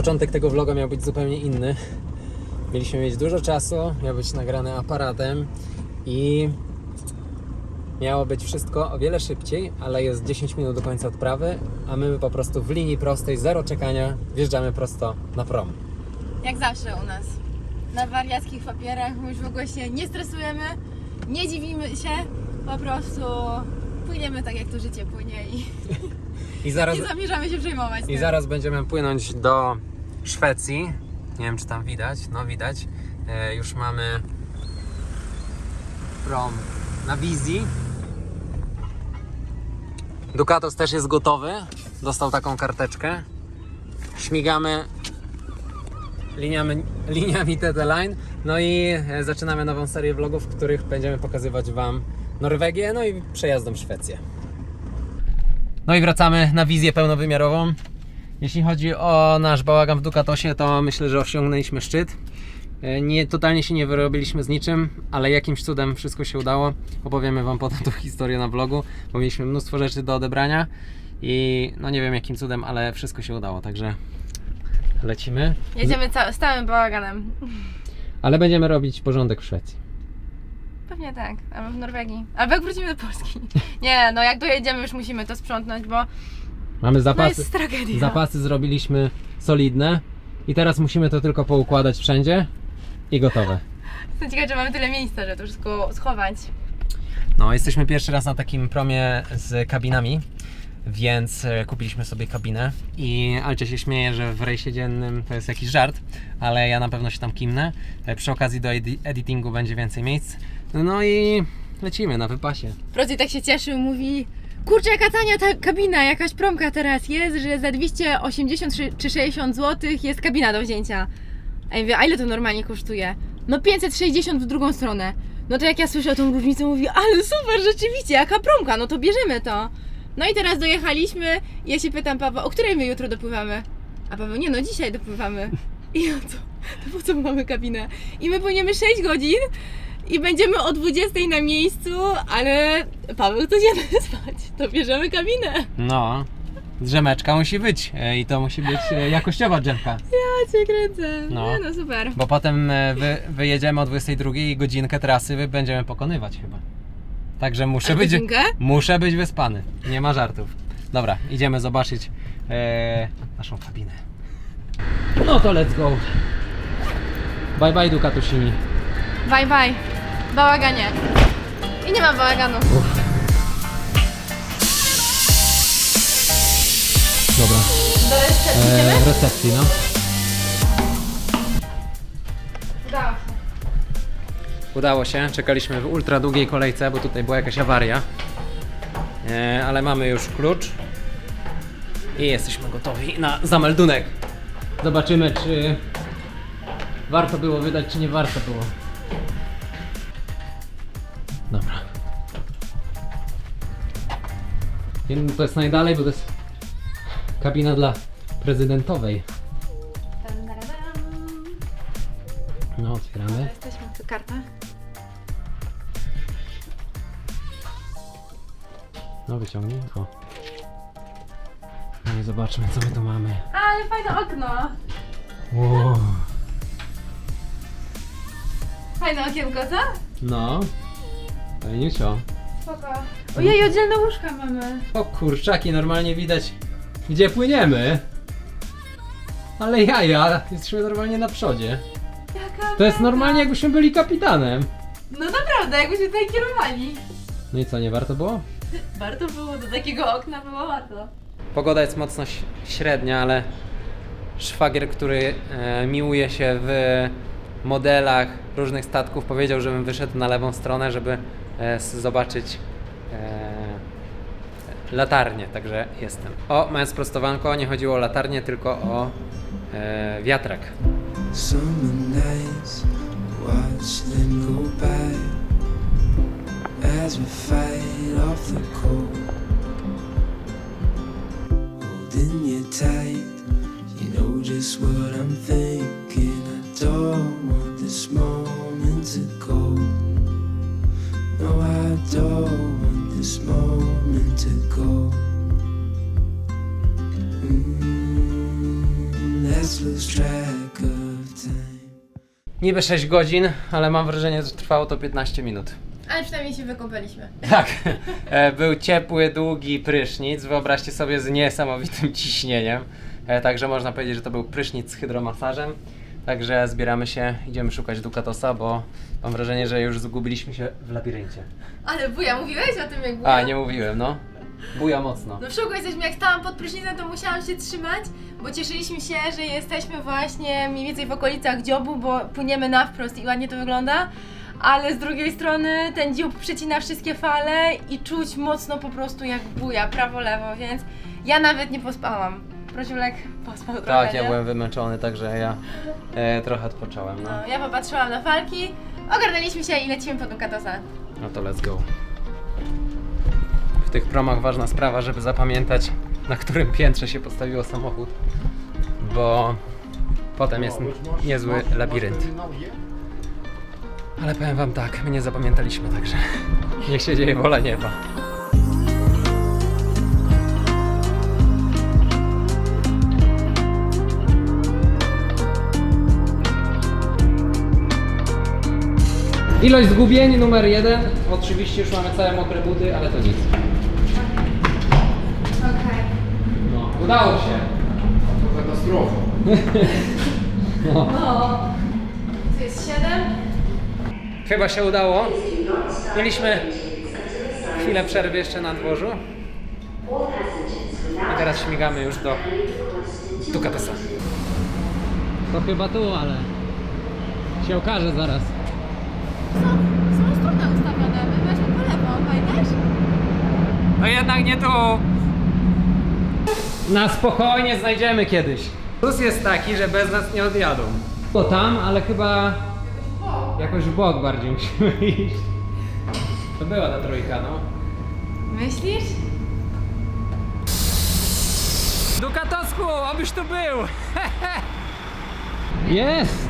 Początek tego vloga miał być zupełnie inny. Mieliśmy mieć dużo czasu, miał być nagrany aparatem i miało być wszystko o wiele szybciej, ale jest 10 minut do końca odprawy, a my po prostu w linii prostej, zero czekania, wjeżdżamy prosto na prom. Jak zawsze u nas. Na wariackich papierach my już w ogóle się nie stresujemy, nie dziwimy się, po prostu płyniemy tak jak to życie płynie i I zaraz, nie zamierzamy się przejmować. i tym. zaraz będziemy płynąć do Szwecji. Nie wiem, czy tam widać. No widać. E, już mamy prom na wizji. Ducatos też jest gotowy. Dostał taką karteczkę. Śmigamy liniami, liniami TT Line. No i e, zaczynamy nową serię vlogów, w których będziemy pokazywać Wam Norwegię, no i przejazdem Szwecję. No i wracamy na wizję pełnowymiarową. Jeśli chodzi o nasz bałagan w Ducatosie, to myślę, że osiągnęliśmy szczyt. E, Nie, totalnie się nie wyrobiliśmy z niczym, ale jakimś cudem wszystko się udało. Opowiemy Wam potem tą historię na vlogu, bo mieliśmy mnóstwo rzeczy do odebrania i no nie wiem jakim cudem, ale wszystko się udało, także lecimy. Jedziemy ca- stałym bałaganem. Ale będziemy robić porządek w Szwecji. Pewnie tak, albo w Norwegii. Albo jak wrócimy do Polski. Nie, no jak dojedziemy już musimy to sprzątnąć, bo Mamy to zapasy, jest tragedia. zapasy zrobiliśmy solidne i teraz musimy to tylko poukładać wszędzie i gotowe. Jestem ciekawa, że mamy tyle miejsca, że to wszystko schować. No, jesteśmy pierwszy raz na takim promie z kabinami, więc e, kupiliśmy sobie kabinę i Alcia się śmieje, że w rejsie dziennym to jest jakiś żart, ale ja na pewno się tam kimnę. E, Przy okazji do edi- editingu będzie więcej miejsc. No i lecimy na wypasie. Procy tak się cieszył, mówi Kurczę, jaka tania ta kabina, jakaś promka teraz jest, że za 280 czy- czy 60 zł jest kabina do wzięcia. A ja mówię, a ile to normalnie kosztuje? No 560 w drugą stronę. No to jak ja słyszę tą różnicę, mówię, ale super, rzeczywiście, jaka promka, no to bierzemy to. No i teraz dojechaliśmy ja się pytam Pawła, o której my jutro dopływamy? A Paweł, nie no, dzisiaj dopływamy. I ja co? To po co my mamy kabinę? I my płyniemy 6 godzin i będziemy o 20 na miejscu, ale Paweł to idziemy spać, to bierzemy kabinę. No, drzemeczka musi być e, i to musi być e, jakościowa drzemka. Ja cię kręcę. No. No, no super. Bo potem e, wy, wyjedziemy o 22 i godzinkę trasy wy będziemy pokonywać chyba. Także muszę A być, godzinkę? muszę być wyspany. Nie ma żartów. Dobra, idziemy zobaczyć e, naszą kabinę. No to let's go. Bye bye Ducatusini. Bye bye. Bałaganie. I nie ma bałaganu. Dobra, Do recepcji e, w recepcji no. Udało się. Udało się, czekaliśmy w ultra długiej kolejce, bo tutaj była jakaś awaria. E, ale mamy już klucz i jesteśmy gotowi na zameldunek. Zobaczymy, czy warto było wydać, czy nie warto było. I To jest najdalej, bo to jest kabina dla prezydentowej. No, otwieramy. Jesteśmy, karta. No wyciągnij. O. No i zobaczmy co my tu mamy. Ale fajne okno. Wow. Fajne okienko, co? No. Fajniusio. Spoko. Ojej, oddzielne łóżka mamy. O kurczaki, normalnie widać gdzie płyniemy. Ale jaja, jesteśmy normalnie na przodzie. Jaka To jest normalnie jakbyśmy byli kapitanem. No naprawdę, jakbyśmy tutaj kierowali. No i co, nie warto było? Warto było, do takiego okna było warto. Pogoda jest mocno ś- średnia, ale szwagier, który e, miłuje się w modelach różnych statków, powiedział, żebym wyszedł na lewą stronę, żeby e, s- zobaczyć e, latarnię, także jestem. O, mając sprostowanko, nie chodziło o latarnię, tylko o e, wiatrak. Watch them go by as we fight off the cold. Niby 6 godzin, ale mam wrażenie, że trwało to 15 minut. Ale przynajmniej się wykąpaliśmy. Tak, E, był ciepły, długi prysznic, wyobraźcie sobie z niesamowitym ciśnieniem. E, Także można powiedzieć, że to był prysznic z hydromasażem. Także zbieramy się, idziemy szukać Dukatosa, bo mam wrażenie, że już zgubiliśmy się w labiryncie. Ale buja, mówiłeś o tym jak buja? A, nie mówiłem, no. Buja mocno. No w szoku jesteśmy, jak stałam pod prysznicem, to musiałam się trzymać, bo cieszyliśmy się, że jesteśmy właśnie mniej więcej w okolicach dziobu, bo płyniemy na wprost i ładnie to wygląda. Ale z drugiej strony ten dziób przecina wszystkie fale i czuć mocno po prostu jak buja, prawo-lewo, więc ja nawet nie pospałam. Prosiulek pospał trochę, Tak, ja nie? byłem wymęczony, także ja e, trochę odpocząłem, no. No, ja popatrzyłam na falki, ogarnęliśmy się i lecimy po Dukatosa. No to let's go. W tych promach ważna sprawa, żeby zapamiętać, na którym piętrze się postawiło samochód, bo potem jest niezły labirynt. Ale powiem wam tak, my nie zapamiętaliśmy, także niech się dzieje wola nieba. Ilość zgubień numer jeden. Oczywiście już mamy całe mokre buty, ale to nic. Okej. No, udało się. Katastrofa. No. To jest 7. Chyba się udało. Mieliśmy chwilę przerwy jeszcze na dworzu. I teraz śmigamy już do Dukatosa. To chyba tu, ale się okaże zaraz. Są, są ustawione, my weźmy po lewo, pamiętasz? No jednak nie tu. Na spokojnie znajdziemy kiedyś. Plus jest taki, że bez nas nie odjadą. To tam, ale chyba jakoś w bok bardziej musimy iść. To była ta trójka, no. Myślisz? Dukatosku, obyś tu był! Jest!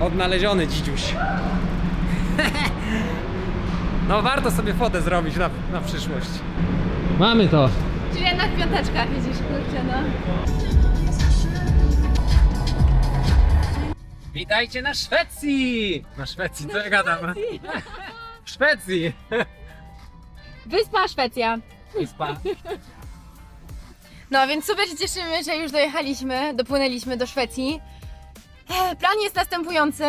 Odnaleziony dzidziuś. No warto sobie fotę zrobić na, na przyszłość. Mamy to. Czyli jednak piąteczka, widzisz, kurczę, no. Witajcie na Szwecji! Na Szwecji, co ja gadam? W Szwecji! Wyspa Szwecja. Wyspa. No więc super się cieszymy, że już dojechaliśmy, dopłynęliśmy do Szwecji. E, Plan jest następujący.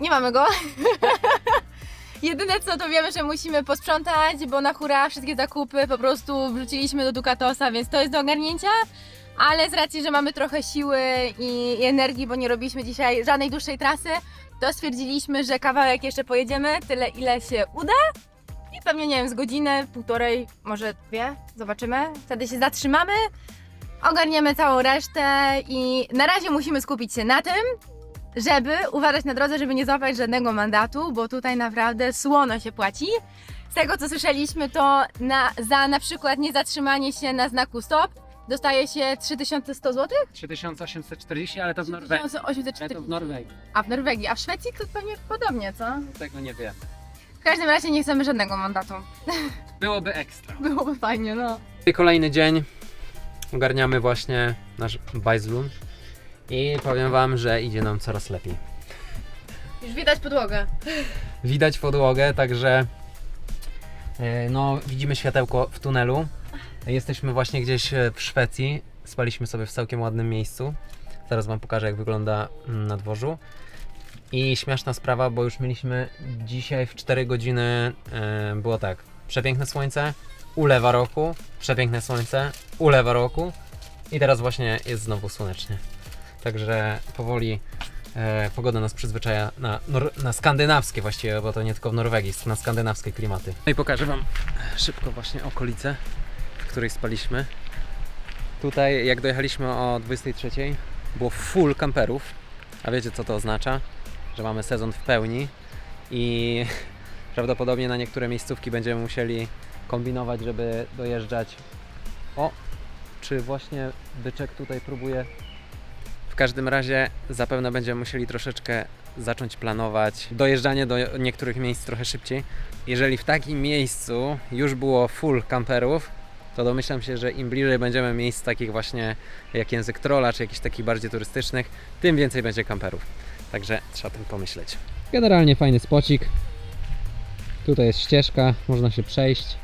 Nie mamy go. Jedyne co to wiemy, że musimy posprzątać, bo na hura wszystkie zakupy po prostu wrzuciliśmy do Ducatosa, więc to jest do ogarnięcia. Ale z racji, że mamy trochę siły i, i energii, bo nie robiliśmy dzisiaj żadnej dłuższej trasy, to stwierdziliśmy, że kawałek jeszcze pojedziemy, tyle ile się uda. I pewnie, nie wiem, z godziny, półtorej, może dwie, zobaczymy. Wtedy się zatrzymamy, ogarniemy całą resztę i na razie musimy skupić się na tym, żeby uważać na drodze, żeby nie złapać żadnego mandatu, bo tutaj naprawdę słono się płaci. Z tego co słyszeliśmy, to na, za na przykład niezatrzymanie się na znaku stop dostaje się 3100 zł? 3840, ale to w Norwegii. Ale 3840. to w Norwegii. A w Norwegii, a w Szwecji to pewnie podobnie, co? Tego nie wiem. W każdym razie nie chcemy żadnego mandatu. Byłoby ekstra. Byłoby fajnie, no. Kolejny dzień. Ogarniamy właśnie nasz Bajzlun. I powiem wam, że idzie nam coraz lepiej. Już widać podłogę. Widać podłogę, także e, no, widzimy światełko w tunelu. Jesteśmy właśnie gdzieś e, w Szwecji. Spaliśmy sobie w całkiem ładnym miejscu. Zaraz wam pokażę, jak wygląda mm, na dworzu. I śmieszna sprawa, bo już mieliśmy dzisiaj w 4 godziny e, było tak. Przepiękne słońce, ulewa roku, przepiękne słońce, ulewa roku i teraz właśnie jest znowu słonecznie. Także powoli e, pogoda nas przyzwyczaja na, na skandynawskie właściwie, bo to nie tylko w Norwegii, na skandynawskie klimaty. No i pokażę Wam szybko właśnie okolice, w której spaliśmy. Tutaj jak dojechaliśmy o 23 było full kamperów, a wiecie co to oznacza? Że mamy sezon w pełni i prawdopodobnie na niektóre miejscówki będziemy musieli kombinować, żeby dojeżdżać. O, czy właśnie byczek tutaj próbuje w każdym razie zapewne będziemy musieli troszeczkę zacząć planować dojeżdżanie do niektórych miejsc trochę szybciej. Jeżeli w takim miejscu już było full kamperów, to domyślam się, że im bliżej będziemy miejsc takich właśnie jak język trolla, czy jakichś takich bardziej turystycznych, tym więcej będzie kamperów. Także trzeba o tym pomyśleć. Generalnie fajny spocik. Tutaj jest ścieżka, można się przejść.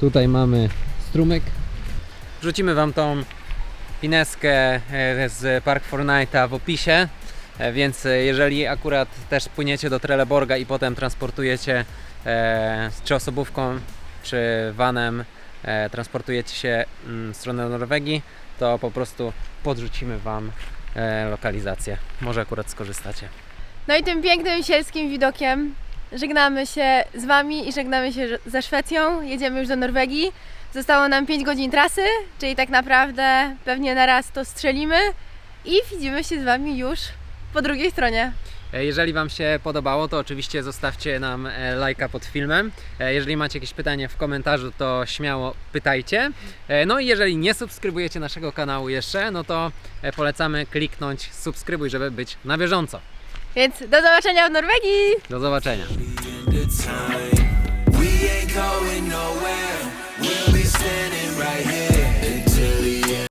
Tutaj mamy strumyk. Wrzucimy Wam tą pineskę e, z Park Fortnite'a w opisie. E, Więc e, jeżeli akurat też płyniecie do Trelleborga i potem transportujecie e, czy osobówką, czy vanem, e, transportujecie się mm, w stronę Norwegii, to po prostu podrzucimy Wam e, lokalizację. Może akurat skorzystacie. No i tym pięknym sielskim widokiem żegnamy się z Wami i żegnamy się ze Szwecją. Jedziemy już do Norwegii. Zostało nam 5 godzin trasy, czyli tak naprawdę pewnie na raz to strzelimy i widzimy się z Wami już po drugiej stronie. E, Jeżeli Wam się podobało, to oczywiście zostawcie nam e, lajka pod filmem. E, Jeżeli macie jakieś pytanie w komentarzu, to śmiało pytajcie. No i jeżeli nie subskrybujecie naszego kanału jeszcze, no to polecamy kliknąć subskrybuj, żeby być na bieżąco. Więc do zobaczenia w Norwegii! Do zobaczenia.